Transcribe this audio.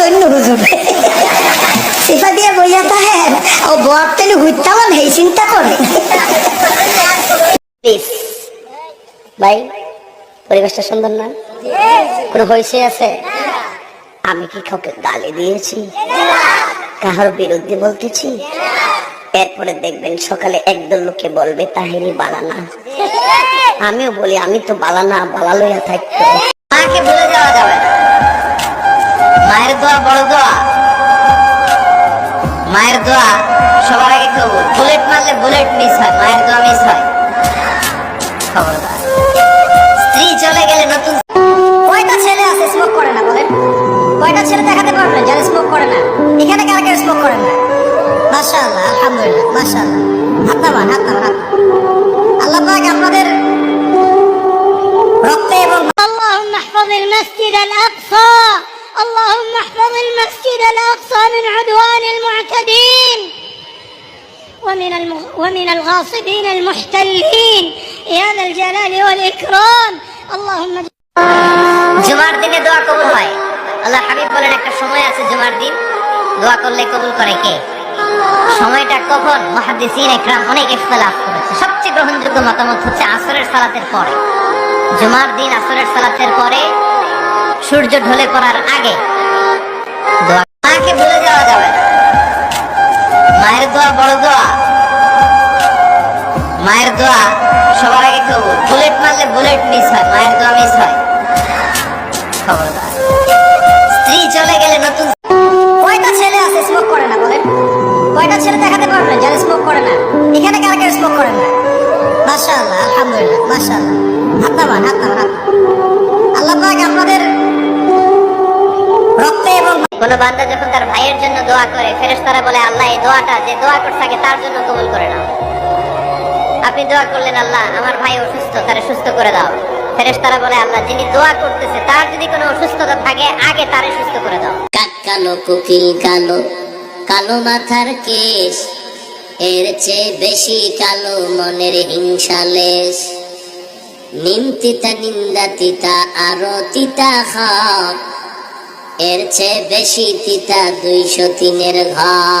সৈন্য হুজুর সিফা দিয়ে বইয়া তাহের ও বর তেলে হুইতামান হেই চিন্তা করে। ভাই পরিবেশটা সুন্দর না? কোনো হয়েছে আছে? আমি কি কাউকে গালি দিয়েছি? কাহার বিরুদ্ধে বলতেছি? এরপরে দেখবেন সকালে একদল লোকে বলবে তাহেরি বালানা আমিও বলি আমি তো বালানা বালালইয়া থাকতো মায়ের দোয়া সবার আগে কবুল বুলেট মারলে বুলেট মিস হয় মায়ের দোয়া মিস হয় খবরদার স্ত্রী চলে গেলে নতুন কয়টা ছেলে আছে স্মোক করে না বলেন কয়টা ছেলে দেখাতে পারবেন যারা স্মোক করে না এখানে কারা কারা স্মোক করেন না মাশাআল্লাহ আলহামদুলিল্লাহ মাশাআল্লাহ হাত নামান হাত নামান হাত নামান। আল্লাহ পাক আপনাদের রক্তে এবং اللهم احفظ المسجد الأقصى اللهم احفظ المسجد الأقصى من عدوان المعتدين ومن الم... ومن الغاصبين المحتلين يا ذا الجلال والإكرام اللهم জুমার দিনে দোয়া কবুল হয় আল্লাহ হাবিব বলেন একটা সময় আছে জুমার দিন দোয়া করলে কবুল করে কে সময়টা কখন মহাদিসিন একরাম অনেক ইখতলাফ করেছে সবচেয়ে গ্রহণযোগ্য মতামত হচ্ছে আসরের সালাতের পরে জুমার দিন আসরের সালাতের পরে সূর্য ঢলে পড়ার আগে মাকে ভুলে যাওয়া যাবে মায়ের দোয়া বড় দোয়া। মায়ের দোয়া সবার আগে বুলেট মারলে বুলেট মিস হয়, মায়ের দোয়া মিস হয়। স্ত্রী চলে গেলে নতুন কয়টা ছেলে আছে স্মোক করে না বলেন? কয়টা ছেলে দেখাতে পারবেন যারা স্মোক করে না? এখানে কারা কারা স্মোক করেন না? মাশাআল্লাহ, আলহামদুলিল্লাহ, মাশাআল্লাহ। হাত হাত। কোন বান্দা যখন তার ভাইয়ের জন্য দোয়া করে, ফেরেশতারা বলে, আল্লাহ, এই দোয়াটা যে দোয়া করতে থাকে তার জন্য কবুল করে নাও। আপনি দোয়া করলেন, আল্লাহ, আমার ভাই অসুস্থ, তারে সুস্থ করে দাও। ফেরেশতারা বলে, আল্লাহ, যিনি দোয়া করতেছে, তার যদি কোনো অসুস্থতা থাকে, আগে তারে সুস্থ করে দাও। কাক কালো, কোকিল কালো কালো মাথার কেশ, এর চেয়ে বেশি কালো মনের হিংসালেশ নিম তিতা নিন্দা তিতা, আরও তিতা খাপ এর চেয়ে বেশি তিতা দুইশো তিনের ঘর।